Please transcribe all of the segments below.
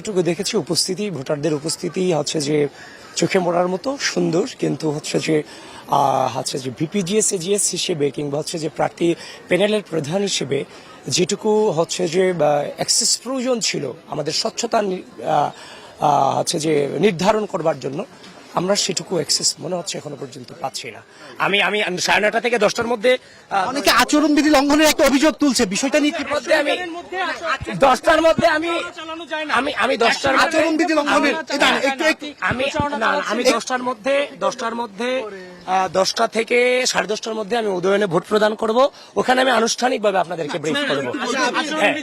যেটুকু দেখেছি উপস্থিতি ভোটারদের উপস্থিতি হচ্ছে যে চোখে মরার মতো সুন্দর কিন্তু হচ্ছে যে হচ্ছে যে ভিপিজিএস এজিএস হিসেবে কিংবা হচ্ছে যে প্রার্থী প্যানেলের প্রধান হিসেবে যেটুকু হচ্ছে যে অ্যাক্সেস প্রয়োজন ছিল আমাদের স্বচ্ছতা হচ্ছে যে নির্ধারণ করবার জন্য আমরা সেটুকু অ্যাক্সেস মনে হচ্ছে এখনও পর্যন্ত পাচ্ছি না। আমি আমি সাড়ে নটা থেকে দশটার মধ্যে অনেকে আচরণবিধি লঙ্ঘনের একটা অভিযোগ তুলছে। বিষয়টা নিয়ে দশটার মধ্যে আমি আমি আমি দশটার লঙ্ঘনের আমি না আমি দশটার মধ্যে দশটার মধ্যে দশটা থেকে সাড়ে দশটার মধ্যে আমি উদয়নে ভোট প্রদান করব ওখানে আমি আনুষ্ঠানিকভাবে আপনাদেরকে ব্রিফ করব হ্যাঁ।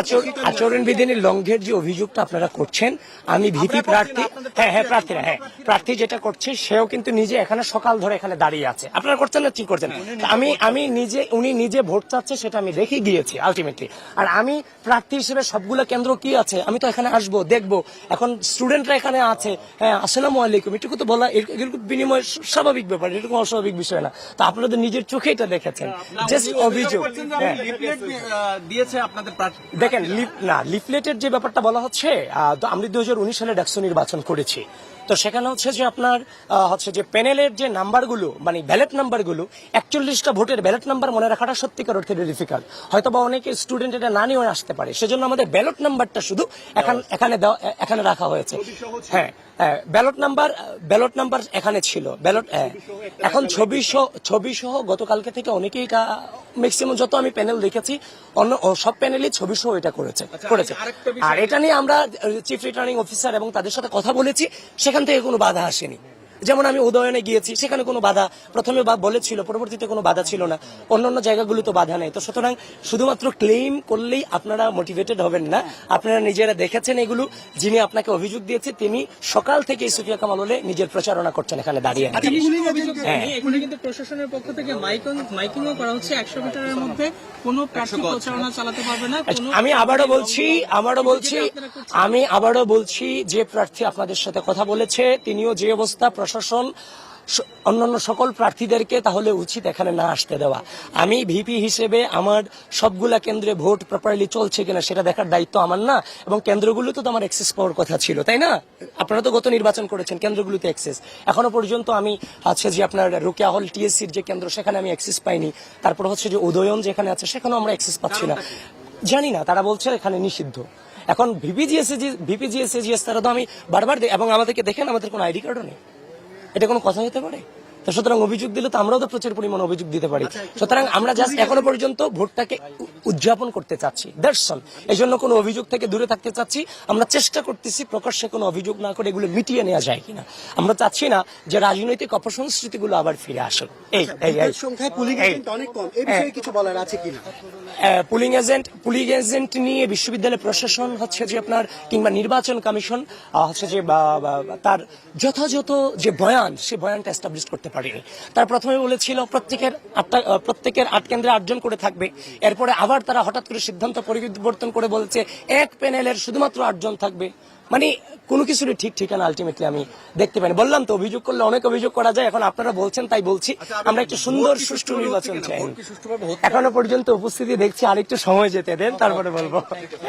আচর- আচরণবিধি লঙ্ঘের যে অভিযোগটা আপনারা করছেন আমি ভিপি প্রার্থী হ্যাঁ হ্যাঁ প্রার্থীরা হ্যাঁ প্রার্থী যেটা করছে সেও কিন্তু নিজে এখানে সকাল ধরে এখানে দাঁড়িয়ে আছে আপনারা করছেন না ঠিক করছেন আমি আমি নিজে উনি নিজে ভোট চাচ্ছে সেটা আমি দেখে গিয়েছি আলটিমেটলি আর আমি প্রার্থী হিসেবে সবগুলো কেন্দ্র কি আছে আমি তো এখানে আসব দেখব এখন স্টুডেন্টরা এখানে আছে হ্যাঁ আসসালামু আলাইকুম এটুকু তো বলা এগুলো বিনিময় স্বাভাবিক ব্যাপার এরকম অস্বাভাবিক বিষয় না। তো আপনারা তো নিজের চোখে এটা দেখেছেন। জাস্ট অভিযোগ হ্যাঁ। দিয়েছে আপনাদের দেখেন না লিফলেটের যে ব্যাপারটা বলা হচ্ছে আমরা দুই সালে ডাকসু নির্বাচন করেছি। তো সেখানে হচ্ছে যে আপনার হচ্ছে যে প্যানেলের যে নাম্বারগুলো মানে ব্যালেট নাম্বারগুলো একচল্লিশটা ভোটের ব্যালেট নাম্বার মনে রাখাটা সত্যিকার অর্থে ডিফিকাল্ট হয়তো বা অনেকে স্টুডেন্ট এটা না নিয়ে আসতে পারে। সেজন্য আমাদের ব্যালট নাম্বারটা শুধু এখান এখানে রাখা হয়েছে। হ্যাঁ। ব্যালট নাম্বার ব্যালট নাম্বার এখানে ছিল। ব্যালট এখন ছবি সহ ছবি সহ গতকালকে থেকে অনেকেই ম্যাক্সিমাম যত আমি প্যানেল দেখেছি অন্য সব প্যানেলই ছবি সহ এটা করেছে করেছে। আর এটা নিয়ে আমরা চিফ রিটার্নিং অফিসার এবং তাদের সাথে কথা বলেছি সেখান থেকে কোনো বাধা আসেনি। যেমন আমি উদয়নে গিয়েছি সেখানে কোনো বাধা প্রথমে বা বলেছিল পরবর্তীতে কোনো বাধা ছিল না। অন্যান্য জায়গাগুলো তো বাধা নেই। তো সুতরাং শুধুমাত্র ক্লেম করলেই আপনারা মোটিভেটেড হবেন না। আপনারা নিজেরা দেখেছেন এগুলো যিনি আপনাকে অভিযোগ দিয়েছে তিনি সকাল থেকে সুফিয়া কামাল হলে নিজের প্রচারণা করছেন এখানে দাঁড়িয়ে। হ্যাঁ। কিন্তু প্রশাসনের পক্ষ থেকে মাইকিং মাইকিংও করা হচ্ছে। একশো মিটারের মধ্যে কোনো প্রার্থী প্রচারণা চালাতে পারবে না আমি আবারও বলছি আবারও বলছি আমি আবারও বলছি যে প্রার্থী আপনাদের সাথে কথা বলেছে তিনিও যে অবস্থা প্রশাসন অন্যান্য সকল প্রার্থীদেরকে তাহলে উচিত এখানে না আসতে দেওয়া। আমি ভিপি হিসেবে আমার সবগুলা কেন্দ্রে ভোট প্রপারলি চলছে কিনা সেটা দেখার দায়িত্ব আমার না, এবং কেন্দ্রগুলোতে তো আমার অ্যাক্সেস পাওয়ার কথা ছিল, তাই না? আপনারা তো গত নির্বাচন করেছেন, কেন্দ্রগুলোতে অ্যাক্সেস এখনও পর্যন্ত আমি আছে যে আপনার রোকেয়া হল টিএসসির যে কেন্দ্র, সেখানে আমি অ্যাক্সেস পাইনি। তারপর হচ্ছে যে উদয়ন যেখানে আছে, সেখানেও আমরা অ্যাক্সেস পাচ্ছি না। জানি না, তারা বলছে এখানে নিষিদ্ধ। এখন ভিপিজিএস ভিপিজিএস এজিএস তারা তো আমি বারবার এবং আমাদেরকে দেখেন, আমাদের কোনো আইডি কার্ডও নেই। এটা কোনো কথা হতে পারে? তো সুতরাং অভিযোগ দিলে তো আমরাও তো প্রচুর পরিমাণ অভিযোগ দিতে পারি। সুতরাং আমরা জাস্ট এখনও পর্যন্ত ভোটটাকে উদযাপন করতে চাচ্ছি। দর্শন এই জন্য কোনো অভিযোগ থেকে দূরে থাকতে চাচ্ছি। আমরা চেষ্টা করতেছি প্রকাশ্যে কোনো অভিযোগ না করে এগুলো মিটিয়ে নেওয়া যায় কিনা। আমরা চাচ্ছি না যে রাজনৈতিক অপসংস্কৃতিগুলো আবার ফিরে আসুক। এই এই এই। সংখ্যায় পুলিং এজেন্ট অনেক কম। এই বিষয়ে কিছু বলার আছে কিনা? পুলিং এজেন্ট পুলিং এজেন্ট নিয়ে বিশ্ববিদ্যালয় প্রশাসন হচ্ছে যে আপনার কিংবা নির্বাচন কমিশন হচ্ছে যে তার যথাযথ যে বয়ান সে বয়ানটা এস্টাবলিশ করতে পারেনি। তার প্রথমে বলেছিল প্রত্যেকের আটটা প্রত্যেকের আট কেন্দ্রে আটজন করে থাকবে। এরপরে আবার তারা হঠাৎ করে সিদ্ধান্ত পরিবর্তন করে বলছে এক প্যানেলের শুধুমাত্র আটজন থাকবে। মানে কোনো কিছুরই ঠিক ঠিকানা আলটিমেটলি আমি দেখতে পাইনি। বললাম তো অভিযোগ করলে অনেক অভিযোগ করা যায় এখন আপনারা বলছেন তাই বলছি। আমরা একটু সুন্দর সুষ্ঠু নির্বাচন চাই। এখনও পর্যন্ত উপস্থিতি দেখছি আরেকটু সময় যেতে দেন তারপরে বলব। Thank you.